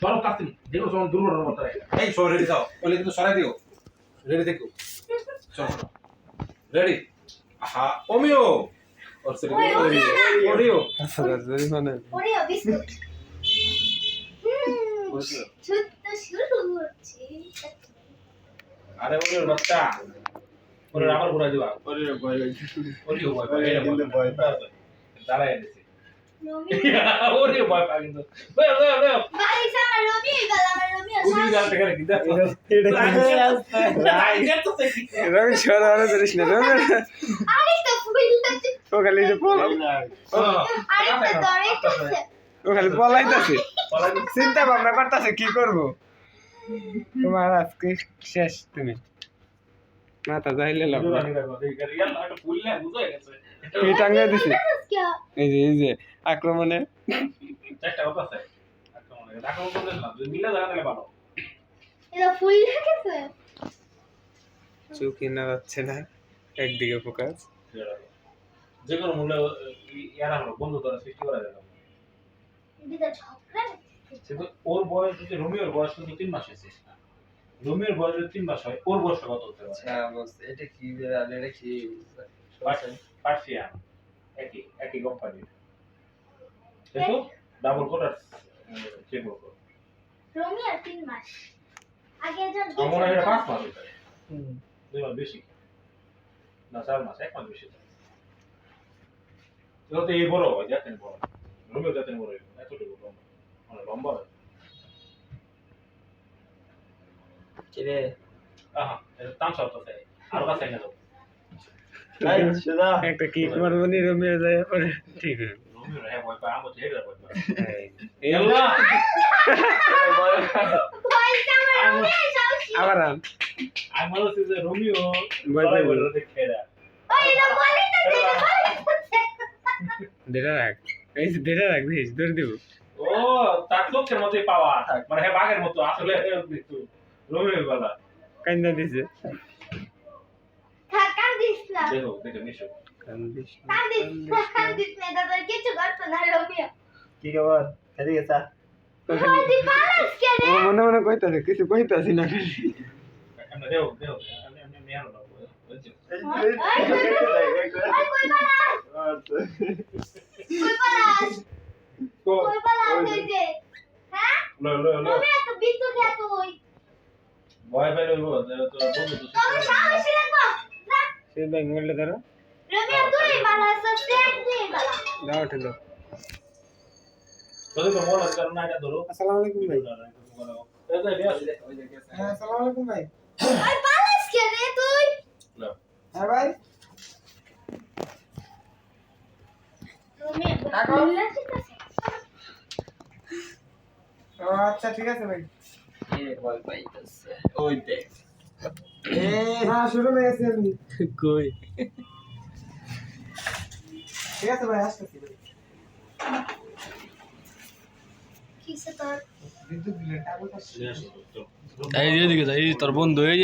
সরো কাস্তিন যেগুলো সব দুর্ঘটনার মতো এই সব রেডি যাও। বলে কিন্তু সরাই দিও। রেডি থেকো চলো। রেডি আহা ওমিও ওর সরি ওই, ওমিও না। ওরিও আচ্ছা মানে। Oreo biscuit. আরে ওরিও বাচ্চা। ওরে আবার ঘুরাই দিবা। ওরে ভয় ওরিও ভয় পায় ওরে এটা কিন্তু ভয় পায়। দাঁড়ায় এনেছি ওরিও ভয় পায় কিন্তু বেও বেও বেও ভাই সামনে রোমিও গেল আমার উড়ি শ্বাস- যাতে করে কি দেখো এটা তো দেখি রবি সর আরে ধরিস না রবি আরেকটা ফুল ও খালি যে পলা আরেকটা দরে আছে ও খালি পলাইতাছে চিন্তা ভাবনা করতেছে কি করব তোমার আজকে শেষ তুমি যাইলে লাভ। টাঙ্গাই দিছে। এই যে এই যে, আক্রমণে। চোখে না যাচ্ছে না। একদিকে ফোকাস যে কোনো মূল্য ইয়ারা হলো বন্ধু দ্বারা সৃষ্টি করা কিন্তু ওর বয়স রোমিওর বয়স কিন্তু তিন মাস হয়েছে রোমিওর বয়স যদি তিন মাস হয় ওর বয়সটা কত হতে পারে? বস এটা কি বিড়াল এটা কি পার্সিয়ান একই একই কোম্পানি কিন্তু ডাবল কোট আর ট্রিপল কোট রোমিও তিন মাস। আগে যখন আমার এটা পাঁচ মাস হতে দুই মাস বেশি। না চার মাস এক মাস বেশি। তো এই বড় হয় যাতেন বড়। রোমিও যাতেন বড় হয় এতটুকু লম্বা মানে লম্বা হয় আহা এটা তাম সব আছে আর কাছে না একটা কিক মারবো যায় পরে ঠিক আমার হচ্ছে যে রোমিও তো দেড়া রাখ এই দেড়া রাখ দিস ধরে দিব ও তার মতোই পাওয়া মানে হ্যাঁ বাঘের মতো আসলে রোমিও বলা কান্না দিছে না দেখো দেখো মিশো না, না, না। না না কি খবর খালি গেছা মনে মনে কইতাছে কিছু কইতাছি না দেও দেও না ওই, ওই, ওই, ওই, ওই, কই পালাস কই পালাস হ্যাঁ লো লো লো রোমিও তো বিদ্যুৎ খেত তুই ভয় তো তো বেঙ্গলটা ধরো দাও। তোদের তো মনে এটা আসসালামু আলাইকুম ভাই। এই হ্যাঁ আসসালামু আলাইকুম ভাই। ওই পালাস কে রে তুই? হ্যাঁ ভাই। আচ্ছা ঠিক আছে ভাই। ভয় পাইতাছে হ্যাঁ হয়ে গেছে কই ঠিক আছে ভাই আসতেছি তোর বন্ধু এই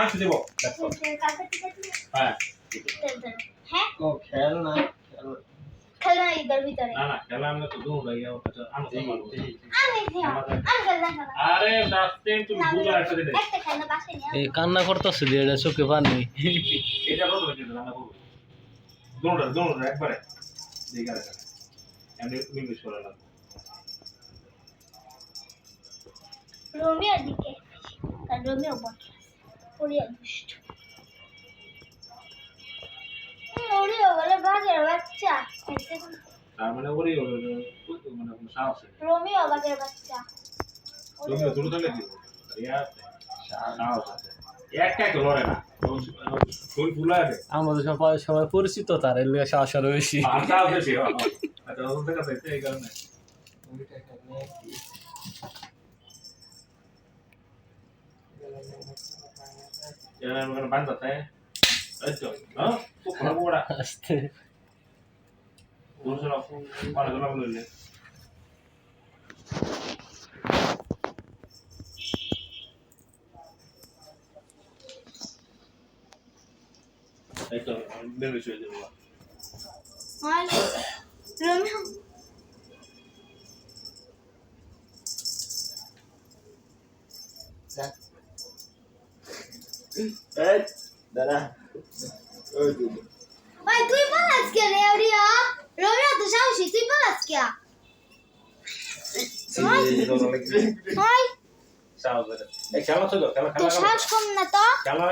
আরে না খাচ্ছি দেবো দেখো কাছে ঠিক আছে হ্যাঁ হ্যাঁ ও খেল না খেল খেলনা ইদার ভিতরে না না খেলা আমরা তো দূর হয়ে গেল আমি তো মারবো আমি দিও আমি খেলনা খেলা আরে ডাস্টিং তুমি বুঝা একটা দে একটা খেলনা পাশে নিয়ে এই কান্না করতেছে যে এটা চোখে পানি এটা বন্ধ করে দিলাম না করব দৌড়া দৌড়া একবারে দেখে রাখা এমনি ইংলিশ করে না রোমিও দিকে তার রোমিও বটে ওরিয়া দুষ্ট ওরিয়া বলে বাঘের বাচ্চা। তার মানে ওরিও মানে কোনো সাহস রোমিও বাঘের বাচ্চা। তুমি দূর থেকে দিব। সাহস আছে। একটা তো লড়ে না। ফুল ফুল আছে। আমাদের সবাই সবাই পরিচিত তার এর লিগে সাহস আরও বেশি। আচ্ছা ওদের এই কারণে। Jangan makan pantat ya. Ayo, ah, kok pernah pura? Pasti. Urusan aku mana kenapa lu ini? Ayo, biar lucu aja gua. Malu, belum. Zat. দাঁড়া। ওই তুই ভাই তুই পালাস কে রে রিয়া। রোমিও তো সাহসী তুই পালাস কে? ভাই। সাহস কম না তো? খেলা